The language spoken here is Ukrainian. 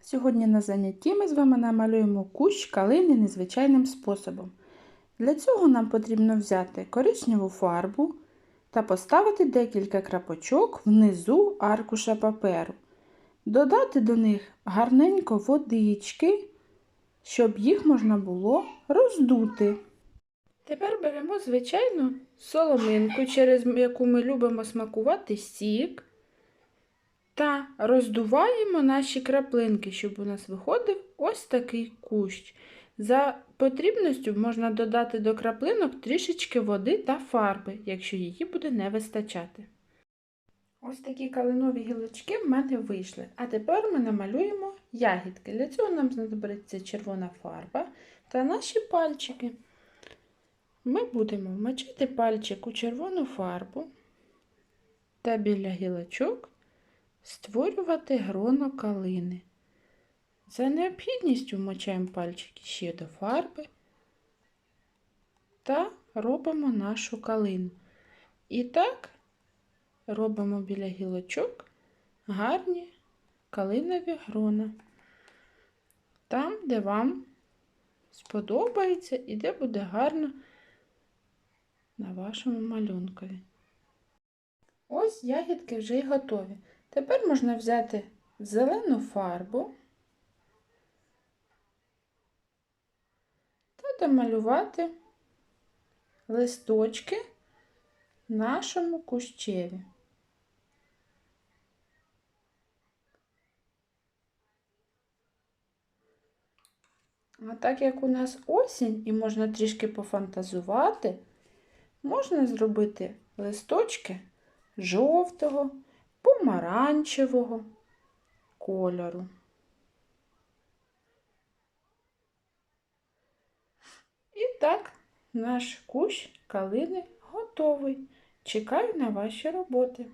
Сьогодні на занятті ми з вами намалюємо кущ калини незвичайним способом. Для цього нам потрібно взяти коричневу фарбу та поставити декілька крапочок внизу аркуша паперу. Додати до них гарненько водички, щоб їх можна було роздути. Тепер беремо звичайну соломинку, через яку ми любимо смакувати сік. Та роздуваємо наші краплинки, щоб у нас виходив ось такий кущ. За потрібністю можна додати до краплинок трішечки води та фарби, якщо її буде не вистачати. Ось такі калинові гілочки в мене вийшли. А тепер ми намалюємо ягідки. Для цього нам знадобиться червона фарба та наші пальчики. Ми будемо вмочити пальчик у червону фарбу та біля гілочок створювати гроно калини. За необхідністю вмочаємо пальчики ще до фарби та робимо нашу калину. І так робимо біля гілочок гарні калинові грона. Там, де вам сподобається і де буде гарно на вашому малюнкові. Ось ягідки вже й готові. Тепер можна взяти зелену фарбу та домалювати листочки нашому кущеві. А так як у нас осінь і можна трішки пофантазувати, можна зробити листочки жовтого, помаранчевого кольору. І так, наш кущ калини готовий. Чекаю на ваші роботи.